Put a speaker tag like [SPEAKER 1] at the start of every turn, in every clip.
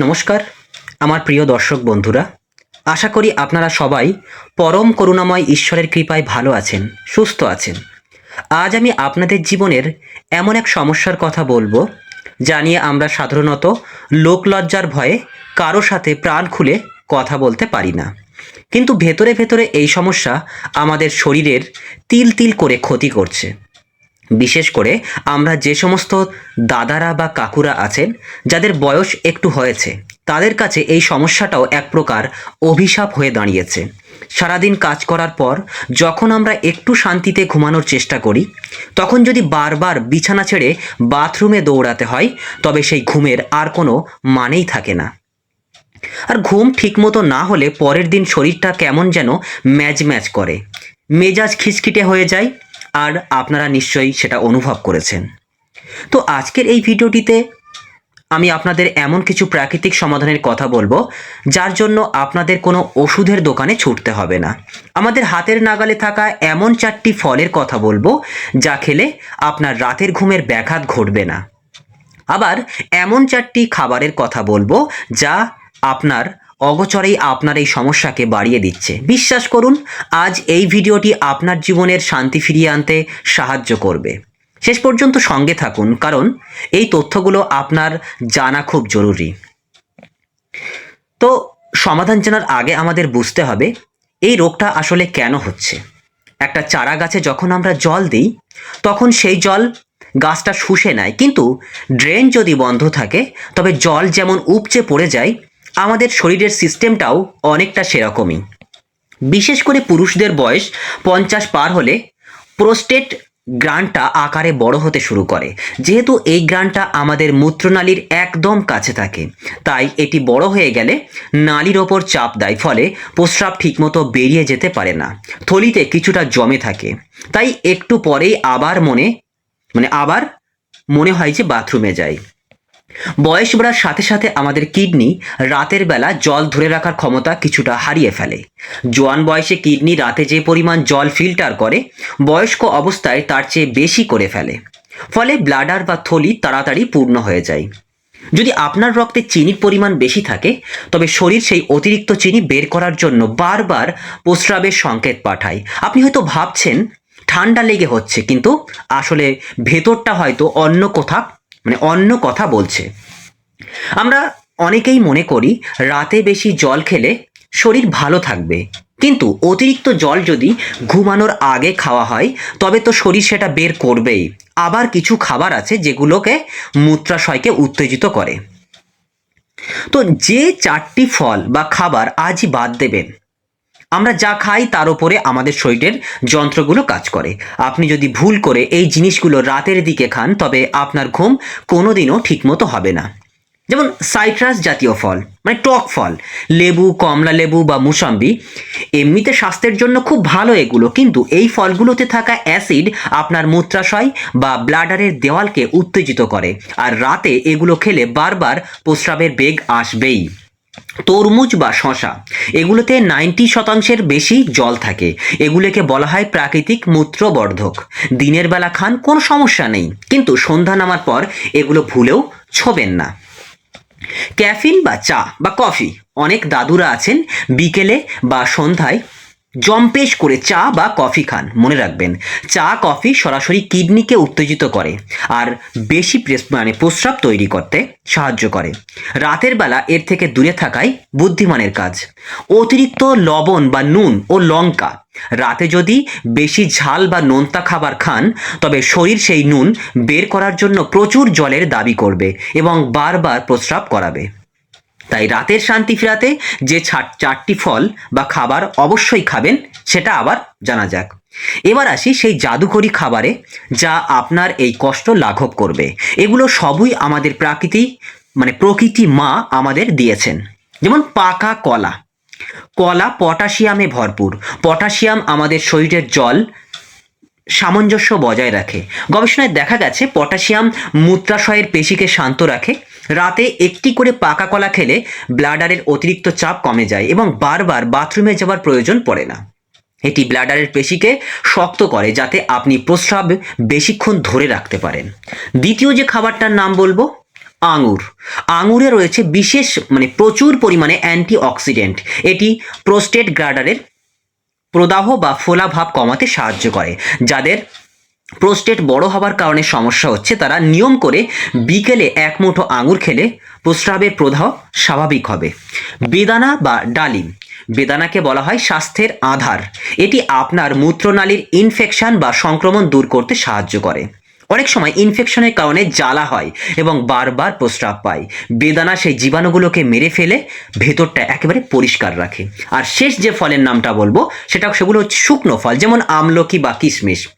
[SPEAKER 1] নমস্কার, আমার প্রিয় দর্শক বন্ধুরা। আশা করি আপনারা সবাই পরম করুণাময় ঈশ্বরের কৃপায় ভালো আছেন, সুস্থ আছেন। আজ আমি আপনাদের জীবনের এমন এক সমস্যার কথা বলব, যা নিয়ে আমরা সাধারণত লোকলজ্জার ভয়ে কারও সাথে প্রাণ খুলে কথা বলতে পারি না। কিন্তু ভেতরে ভেতরে এই সমস্যা আমাদের শরীরের তিল তিল করে ক্ষতি করছে। বিশেষ করে আমরা যে সমস্ত দাদারা বা কাকুরা আছেন, যাদের বয়স একটু হয়েছে, তাদের কাছে এই সমস্যাটাও এক প্রকার অভিশাপ হয়ে দাঁড়িয়েছে। সারাদিন কাজ করার পর যখন আমরা একটু শান্তিতে ঘুমানোর চেষ্টা করি, তখন যদি বারবার বিছানা ছেড়ে বাথরুমে দৌড়াতে হয়, তবে সেই ঘুমের আর কোনো মানেই থাকে না। আর ঘুম ঠিকমতো না হলে পরের দিন শরীরটা কেমন যেন ম্যাজ ম্যাচ করে। মেজাজ খিটখিটে হয়ে যায় আর আপনারা নিশ্চয়ই সেটা অনুভব করেছেন। তো আজকের এই ভিডিওটিতে আমি আপনাদের এমন কিছু প্রাকৃতিক সমাধানের কথা বলব, যার জন্য আপনাদের কোনো ওষুধের দোকানে ছুটতে হবে না। আমাদের হাতের নাগালে থাকা এমন চারটি ফলের কথা বলব, যা খেলে আপনার রাতের ঘুমের ব্যাঘাত ঘটবে না। আবার এমন চারটি খাবারের কথা বলব, যা আপনার অগচরেই আপনার এই সমস্যাকে বাড়িয়ে দিচ্ছে। বিশ্বাস করুন, আজ এই ভিডিওটি আপনার জীবনের শান্তি ফিরিয়ে আনতে সাহায্য করবে। শেষ পর্যন্ত সঙ্গে থাকুন, কারণ এই তথ্যগুলো আপনার জানা খুব জরুরি। তো সমাধান জানার আগে আমাদের বুঝতে হবে, এই রোগটা আসলে কেন হচ্ছে? একটা চারা গাছে যখন আমরা জল দিই, তখন সেই জল গাছটা শুষে নেয়, কিন্তু ড্রেন যদি বন্ধ থাকে, তবে জল যেমন উপচে পড়ে যায় আমাদের শরীরের সিস্টেমটাও অনেকটা সেরকমই। বিশেষ করে পুরুষদের বয়স পঞ্চাশ পার হলে প্রোস্টেট গ্রানটা আকারে বড় হতে শুরু করে। যেহেতু এই গ্রানটা আমাদের মূত্রনালীর একদম কাছে থাকে, তাই এটি বড় হয়ে গেলে নালীর ওপর চাপ দেয়, ফলে প্রস্রাব ঠিকমতো বেরিয়ে যেতে পারে না। থলিতে কিছুটা জমে থাকে। তাই একটু পরেই আবার মনে মানে আবার মনে হয় যে বাথরুমে যাই বয়স বাড়ার সাথে সাথে আমাদের কিডনি রাতের বেলা জল ধরে রাখার ক্ষমতা কিছুটা হারিয়ে ফেলে। জোয়ান বয়সে কিডনি রাতে যে পরিমাণ জল ফিল্টার করে, বয়স্ক অবস্থায় তার চেয়ে বেশি করে ফেলে। ফলে ব্লাডার বা থলি তাড়াতাড়ি পূর্ণ হয়ে যায়। যদি আপনার রক্তে চিনির পরিমাণ বেশি থাকে, তবে শরীর সেই অতিরিক্ত চিনি বের করার জন্য বারবার প্রস্রাবের সংকেত পাঠায়। আপনি হয়তো ভাবছেন, ঠান্ডা লেগে হচ্ছে, কিন্তু আসলে ভেতরটা হয়তো অন্য কোথা মানে অন্য কথা বলছে। আমরা অনেকেই মনে করি রাতে বেশি জল খেলে শরীর ভালো থাকবে। কিন্তু অতিরিক্ত জল যদি ঘুমানোর আগে খাওয়া হয়, তবে তো শরীর সেটা বের করবেই। আবার কিছু খাবার আছে যেগুলোকে মূত্রাশয়কে উত্তেজিত করে। তো যে চারটি ফল বা খাবার আজই বাদ দেবেন। আমরা যা খাই তার উপরে আমাদের শরীরের যন্ত্রগুলো কাজ করে। আপনি যদি ভুল করে এই জিনিসগুলো রাতের দিকে খান, তবে আপনার ঘুম কোনোদিনও ঠিকমতো হবে না। যেমন সাইট্রাস জাতীয় ফল মানে টক ফল, লেবু, কমলা লেবু বা মুসাম্বি, এমনিতে স্বাস্থ্যের জন্য খুব ভালো এগুলো, কিন্তু এই ফলগুলোতে থাকা অ্যাসিড আপনার মূত্রাশয় বা ব্লাডারের দেওয়ালকে উত্তেজিত করে। আর রাতে এগুলো খেলে বারবার প্রস্রাবের বেগ আসবেই। তরমুজ বা শশা, এগুলোতে নাইনটি শতাংশের বেশি জল থাকে। এগুলোকে বলা হয় প্রাকৃতিক মূত্রবর্ধক। দিনের বেলা খান, কোনো সমস্যা নেই। কিন্তু সন্ধ্যা নামার পর এগুলো ভুলেও ছোবেন না। ক্যাফিন বা চা বা কফি, অনেক দাদুরা আছেন বিকেলে বা সন্ধ্যায় জম্পেশ করে চা বা কফি খান, মনে রাখবেন। চা, কফি সরাসরি কিডনিকে উত্তেজিত করে আর বেশি মানে প্রস্রাব তৈরি করতে সাহায্য করে। রাতের বেলা এর থেকে দূরে থাকাই বুদ্ধিমানের কাজ। অতিরিক্ত লবণ বা নুন ও লঙ্কা। রাতে যদি বেশি ঝাল বা নোনতা খাবার খান, তবে শরীর সেই নুন বের করার জন্য প্রচুর জলের দাবি করবে এবং বারবার প্রস্রাব করাবে। তাই রাতের শান্তি ফেরাতে যে চারটি ফল বা খাবার অবশ্যই খাবেন, সেটা আবার জানা যাক। এবার আসি সেই জাদুকরি খাবারে যা আপনার এই কষ্ট লাঘব করবে। এগুলো সবই আমাদের প্রাকৃতি মানে প্রকৃতি মা আমাদের দিয়েছেন। যেমন পাকা কলা। কলা পটাশিয়ামে ভরপুর। পটাশিয়াম আমাদের শরীরের জল সামঞ্জস্য বজায় রাখে। গবেষণায় দেখা গেছে পটাশিয়াম মূত্রাশয়ের পেশিকে শান্ত রাখে রাতে একটি করে পাকা কলা খেলে ব্লাডারের অতিরিক্ত চাপ কমে যায় এবং বারবার বাথরুমে যাওয়ার প্রয়োজন পড়ে না। এটি ব্লাডারের পেশিকে শক্ত করে যাতে আপনি প্রস্রাব বেশিক্ষণ ধরে রাখতে পারেন। দ্বিতীয় যে খাবারটার নাম বলব? আঙুর। আঙুরে রয়েছে বিশেষ মানে প্রচুর পরিমাণে অ্যান্টি অক্সিডেন্ট এটি প্রোস্টেট গ্রাডারের প্রদাহ বা ফোলাভাব কমাতে সাহায্য করে, যাদের প্রোস্টেট বড় হবার কারণে সমস্যা হচ্ছে। তারা নিয়ম করে বিকেলে এক মুঠো আঙুর খেলে প্রস্রাবের প্রদাহ স্বাভাবিক হবে। বেদানা বা ডালিম, বেদানাকে বলা হয় স্বাস্থ্যের আধার। এটি আপনার মূত্রনালীর ইনফেকশন বা সংক্রমণ দূর করতে সাহায্য করে। অনেক সময় ইনফেকশনের কারণে জ্বালা হয় এবং বারবার প্রস্রাব পায়। বেদানা সেই জীবাণুগুলোকে মেরে ফেলে, ভেতরটা একেবারে পরিষ্কার রাখে। আর শেষ যে ফলের নামটা বলব, সেটা সেগুলো হচ্ছে শুকনো ফল, যেমন আমলকি বা কিশমিশ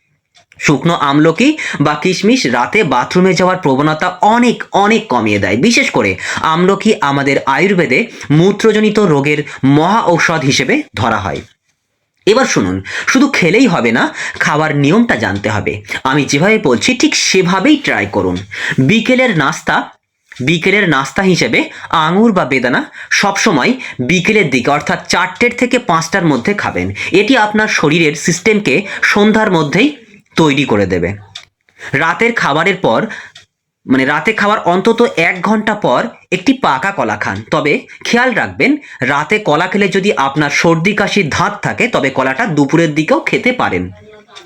[SPEAKER 1] শুকনো আমলকি বা কিশমিশ রাতে বাথরুমে যাওয়ার প্রবণতা অনেক অনেক কমিয়ে দেয়। বিশেষ করে আমলকি আমাদের আয়ুর্বেদে মূত্রজনিত রোগের মহা ঔষধ হিসেবে ধরা হয়। এবার শুনুন, শুধু খেলেই হবে না, খাওয়ার নিয়মটা জানতে হবে। আমি যেভাবে বলছি, ঠিক সেভাবেই ট্রাই করুন। বিকেলের নাস্তা বিকেলের নাস্তা হিসেবে আঙুর বা বেদানা সবসময় বিকেলের দিকে, অর্থাৎ চারটের থেকে পাঁচটার মধ্যে খাবেন। এটি আপনার শরীরের সিস্টেমকে সন্ধ্যার মধ্যেই তৈরি করে দেবে। রাতের খাবারের পর মানে রাতে খাওয়ার অন্তত এক ঘণ্টা পর একটি পাকা কলা খান। তবে খেয়াল রাখবেন, রাতে কলা খেলে যদি আপনার সর্দি কাশির ধাত থাকে, তবে কলাটা দুপুরের দিকেও খেতে পারেন।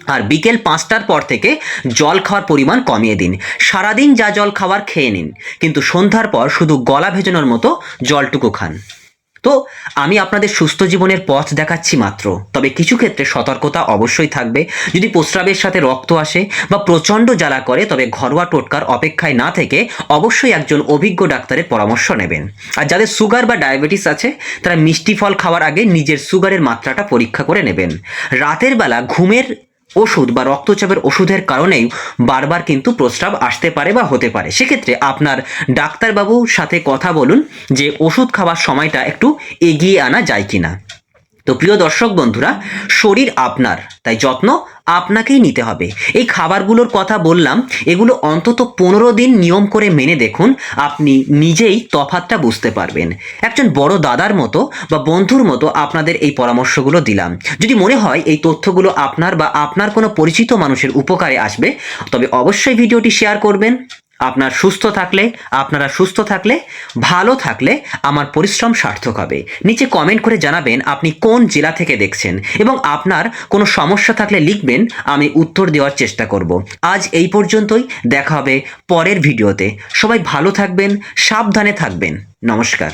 [SPEAKER 1] আর বিকেল পাঁচটার পর থেকে জল খাওয়ার পরিমাণ কমিয়ে দিন। সারাদিন যা জল খাওয়ার খেয়ে নিন। কিন্তু সন্ধ্যার পর শুধু গলা ভেজানোর মতো জলটুকু খান। তো আমি আপনাদের সুস্থ জীবনের পথ দেখাচ্ছি মাত্র। তবে কিছু ক্ষেত্রে সতর্কতা অবশ্যই থাকবে। যদি প্রস্রাবের সাথে রক্ত আসে বা প্রচণ্ড জ্বালা করে, তবে ঘরোয়া টোটকার অপেক্ষায় না থেকে অবশ্যই একজন অভিজ্ঞ ডাক্তারের পরামর্শ নেবেন। আর যাদের সুগার বা ডায়াবেটিস আছে, তারা মিষ্টি ফল খাওয়ার আগে নিজের সুগারের মাত্রাটা পরীক্ষা করে নেবেন। রাতের বেলা ঘুমের ওষুধ বা রক্তচাপের ওষুধের কারণেই বারবার কিন্তু প্রস্রাব আসতে পারে বা হতে পারে। সেক্ষেত্রে আপনার ডাক্তারবাবুর সাথে কথা বলুন যে ওষুধ খাওয়ার সময়টা একটু এগিয়ে আনা যায় কিনা। তো প্রিয় দর্শক বন্ধুরা, শরীর আপনার, তাই যত্ন আপনাকেই নিতে হবে। এই খাবারগুলোর কথা বললাম, এগুলো অন্তত পনেরো দিন নিয়ম করে মেনে দেখুন, আপনি নিজেই তফাতটা বুঝতে পারবেন। একজন বড় দাদার মতো বা বন্ধুর মতো আপনাদের এই পরামর্শগুলো দিলাম। যদি মনে হয় এই তথ্যগুলো আপনার বা আপনার কোনো পরিচিত মানুষের উপকারে আসবে, তবে অবশ্যই ভিডিওটি শেয়ার করবেন। আপনার সুস্থ থাকলে, আপনারা সুস্থ থাকলে, ভালো থাকলে আমার পরিশ্রম সার্থক হবে। নিচে কমেন্ট করে জানাবেন আপনি কোন জেলা থেকে দেখছেন এবং আপনার কোনো সমস্যা থাকলে লিখবেন, আমি উত্তর দেওয়ার চেষ্টা করব। আজ এই পর্যন্তই, দেখা হবে পরের ভিডিওতে সবাই ভালো থাকবেন, সাবধানে থাকবেন। নমস্কার।